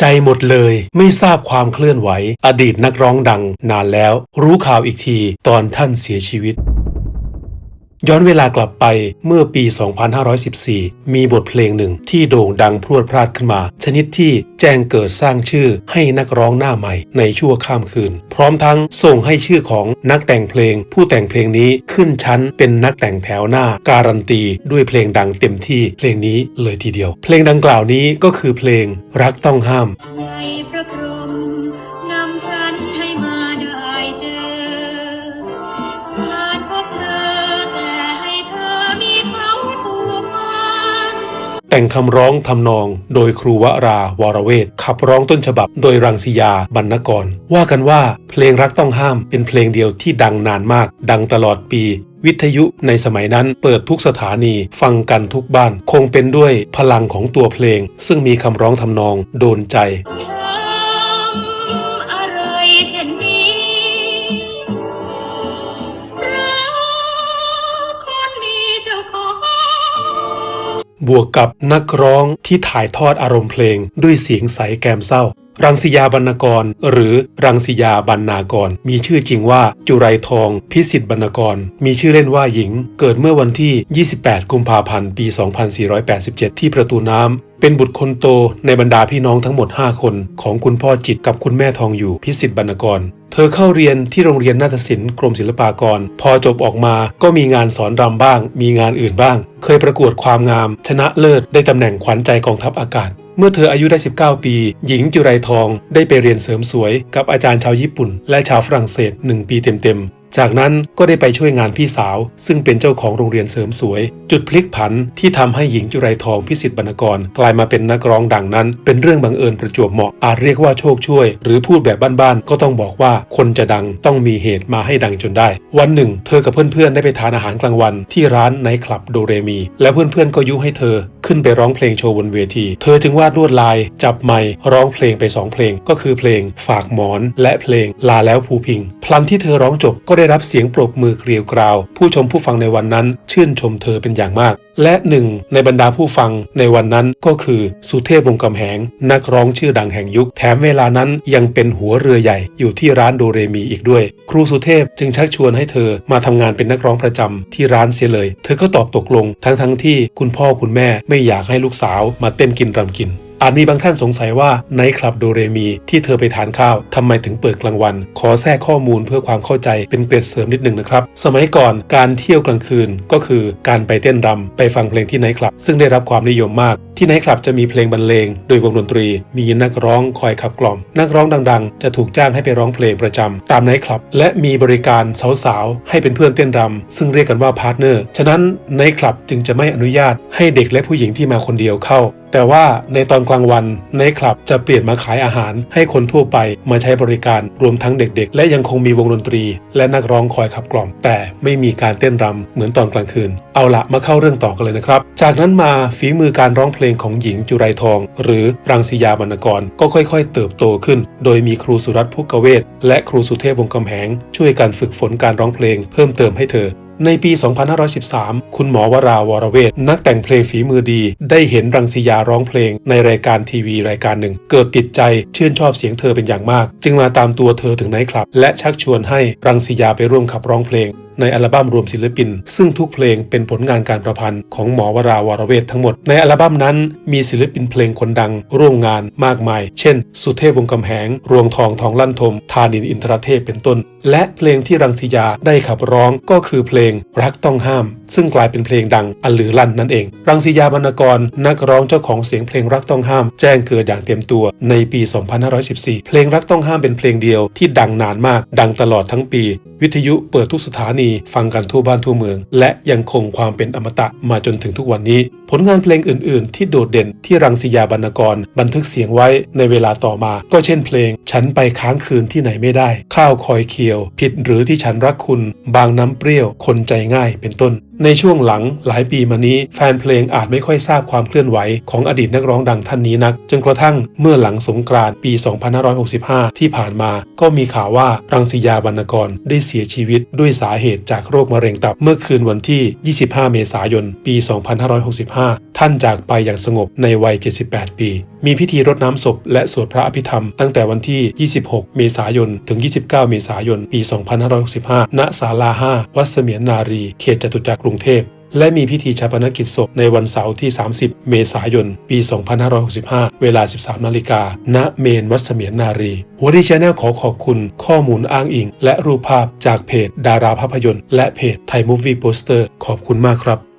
ใจหมดเลย ไม่ทราบความเคลื่อนไหว อดีตนักร้องดังนานแล้ว รู้ข่าวอีกทีตอนท่านเสียชีวิต ย้อนเวลากลับไปเมื่อปี 2514 มีบทเพลงหนึ่งที่โด่งดังพรวดพราดขึ้นมา ชนิดที่แจ้งเกิดสร้างชื่อให้นักร้องหน้าใหม่ในชั่วข้ามคืน พร้อมทั้งส่งให้ชื่อของนักแต่งเพลง ผู้แต่งเพลงนี้ขึ้นชั้นเป็นนักแต่งแถวหน้า การันตีด้วยเพลงดังเต็มที่เพลงนี้เลยทีเดียว เพลงดังกล่าวนี้ก็คือเพลงรักต้องห้าม แต่งคำร้องทำนองโดยครูวราวรเวทขับร้องต้นฉบับโดยรังสียาบรรณกร ว่ากันว่าเพลงรักต้องห้ามเป็นเพลงเดียวที่ดังนานมาก ดังตลอดปี วิทยุในสมัยนั้นเปิดทุกสถานีฟังกันทุกบ้าน คงเป็นด้วยพลังของตัวเพลง ซึ่งมีคำร้องทำนองโดนใจ บวกกับนักร้องที่ถ่ายทอดอารมณ์เพลงด้วยเสียงใสแกมเศร้ารังสียาบรรณกร หรือรังสียาบรรณากร มีชื่อจริงว่าจุไรทอง พิสิทธิ์บรรณกร มีชื่อเล่นว่าหญิง เกิดเมื่อวันที่ 28 กุมภาพันธ์ ปี 2487 ที่ประตูน้ำเป็นบุตรคนโตในบรรดาพี่น้องทั้งหมด 5 คน ของคุณพ่อจิตกับคุณแม่ทองอยู่พิสิทธิ์บรรณกร เธอเข้าเรียนที่โรงเรียนนาฏศิลป์กรมศิลปากร พอจบออกมาก็มีงานสอนรำบ้าง มีงานอื่นบ้าง เคยประกวดความงาม ชนะเลิศได้ตำแหน่งขวัญใจกองทัพอากาศ เมื่อเธออายุได้ 19 ปี หญิงจุไรทองได้ไปเรียนเสริมสวยกับอาจารย์ชาวญี่ปุ่น และชาวฝรั่งเศส 1 ปีเต็มๆ จากนั้นก็ได้ไปช่วยงานพี่สาว ซึ่งเป็นเจ้าของโรงเรียนเสริมสวย จุดพลิกผันที่ทำให้หญิงจุไรทองพิสิทธิ์บรรณกร กลายมาเป็นนักร้องดังนั้น เป็นเรื่องบังเอิญประจวบเหมาะอาจเรียกว่าโชคช่วย หรือพูดแบบบ้านๆก็ต้องบอกว่าคนจะดังต้องมีเหตุมาให้ดังจนได้ วันหนึ่ง เธอกับเพื่อนๆได้ไปทานอาหารกลางวัน ที่ร้านไนท์คลับโดเรมี และเพื่อนๆก็ยุให้เธอขึ้นไปร้องเพลงโชว์บนเวที เธอจึงวาดลวดลาย จับไมค์ร้องเพลงไปสองเพลง ก็คือเพลงฝากหมอน และเพลงลาแล้วภูพิง พลันที่เธอร้องจบก็ได้รับเสียงปรบมือเกลียวกราว ผู้ชมผู้ฟังในวันนั้น ชื่นชมเธอเป็นอย่างมากและหนึ่งในบรรดาผู้ฟังในวันนั้นก็คือสุเทพวงกำแหง นักร้องชื่อดังแห่งยุค แถมเวลานั้นยังเป็นหัวเรือใหญ่อยู่ที่ร้านโดเรมีอีกด้วย ครูสุเทพจึงชักชวนให้เธอมาทำงานเป็นนักร้องประจำที่ร้านเสียเลย เธอก็ตอบตกลงทั้งทั้งที่คุณพ่อคุณแม่ไม่อยากให้ลูกสาวมาเต้นกินรำกิน อาจมีบางท่านสงสัยว่าไนท์คลับโดเรมีที่เธอไปทานข้าวทำไมถึงเปิดกลางวัน ขอแทรกข้อมูลเพื่อความเข้าใจเป็นเกร็ดเสริมนิดหนึ่งนะครับ สมัยก่อนการเที่ยวกลางคืนก็คือการไปเต้นรำไปฟังเพลงที่ไนท์คลับ ซึ่งได้รับความนิยมมากที่ไนท์คลับจะมีเพลงบรรเลง โดยวงดนตรี มีนักร้องคอยขับกล่อม นักร้องดังๆ จะถูกจ้างให้ไปร้องเพลงประจำตามไนท์คลับ และมีบริการสาวๆ ให้เป็นเพื่อนเต้นรำซึ่งเรียกกันว่าพาร์ทเนอร์ ฉะนั้นไนท์คลับจึงจะไม่อนุญาตให้เด็กและผู้หญิงที่มาคนเดียวเข้า แต่ว่าในตอนกลางวันในคลับจะเปลี่ยนมาขายอาหาร ให้คนทั่วไปมาใช้บริการรวมทั้งเด็กๆ และยังคงมีวงดนตรี และนักร้องคอยขับกล่อม แต่ไม่มีการเต้นรำเหมือนตอนกลางคืน เอาละมาเข้าเรื่องต่อกันเลยนะครับ จากนั้นมาฝีมือการร้องเพลลงของหญิงจุไรทอง หรือรังสียาบรรณกรก็ค่อยๆ เติบโตขึ้น โดยมีครูสุรัตน์พุกกเวศและครูสุเทพวงกำแหง ช่วยกันฝึกฝนการร้องเพลงเพิ่มเติมให้เธอในปี 2513 คุณหมอวราวรเวทนักแต่งเพลงฝีมือดี ได้เห็นรังสียาร้องเพลงในรายการทีวีรายการหนึ่ง เกิดติดใจชื่นชอบเสียงเธอเป็นอย่างมาก จึงมาตามตัวเธอถึงไนท์คลับ และชักชวนให้รังสียาไปร่วมขับร้องเพลงในอัลบั้มรวมศิลปิน ซึ่งทุกเพลงเป็นผลงานการประพันธ์ของหมอวราวรเวททั้งหมด ในอัลบั้มนั้นมีศิลปินเพลงคนดัง ร่วมงานมากมาย เช่น สุเทพวงกำแหง รวงทองทองลั่นทม ธานินอินทรเทพเป็นต้น และเพลงที่รังสิยาได้ขับร้องก็คือเพลงรักต้องห้าม ซึ่งกลายเป็นเพลงดังอันลือลั่นนั่นเอง รังสียาบรรณกร นักร้องเจ้าของเสียงเพลงรักต้องห้าม แจ้งเกิดอย่างเต็มตัวในปี 2514 เพลงรักต้องห้ามเป็นเพลงเดียวที่ดังนานมาก ดังตลอดทั้งปี วิทยุเปิดทุกสถานี ฟังกันทั่วบ้านทั่วเมือง และยังคงความเป็นอมตะมาจนถึงทุกวันนี้ ผลงานเพลงอื่น ๆ ที่โดดเด่นที่รังสียาบรรณกร บันทึกเสียงไว้ในเวลาต่อมา ก็เช่นเพลง ฉันไปค้างคืนที่ไหนไม่ได้ ข้าวคอยเคียว ผิดหรือที่ฉันรักคุณ บางน้ำเปรี้ยว คนใจง่ายเป็นต้นในช่วงหลังหลายปีมานี้ แฟนเพลงอาจไม่ค่อยทราบความเคลื่อนไหวของอดีตนักร้องดังท่านนี้นัก จนกระทั่งเมื่อหลังสงกรานต์ปี 2565 ที่ผ่านมาก็มีข่าวว่ารังสียาบรรณกรได้เสียชีวิตด้วยสาเหตุจากโรคมะเร็งตับเมื่อคืนวันที่ 25 เมษายน ปี 2565 ท่านจากไปอย่างสงบในวัย 78 ปี มีพิธีรดน้ำศพและสวดพระอภิธรรมตั้งแต่วันที่ 26 เมษายน ถึง 29 เมษายน ปี 2565 ณ ศาลา 5 วัดเสมียนนารี เขตจตุจักรกรุงเทพ และมีพิธีชาปนกิจศพในวันเสาร์ที่ 30 เมษายน ปี 2565 เวลา 13 นาฬิกา ณ เมนวัดเสมียนนารี หัวดีชแนลขอขอบคุณข้อมูลอ้างอิง และรูปภาพจากเพจ ดาราภาพยนตร์ และเพจไทยมูฟวี่โปสเตอร์ขอบคุณมากครับ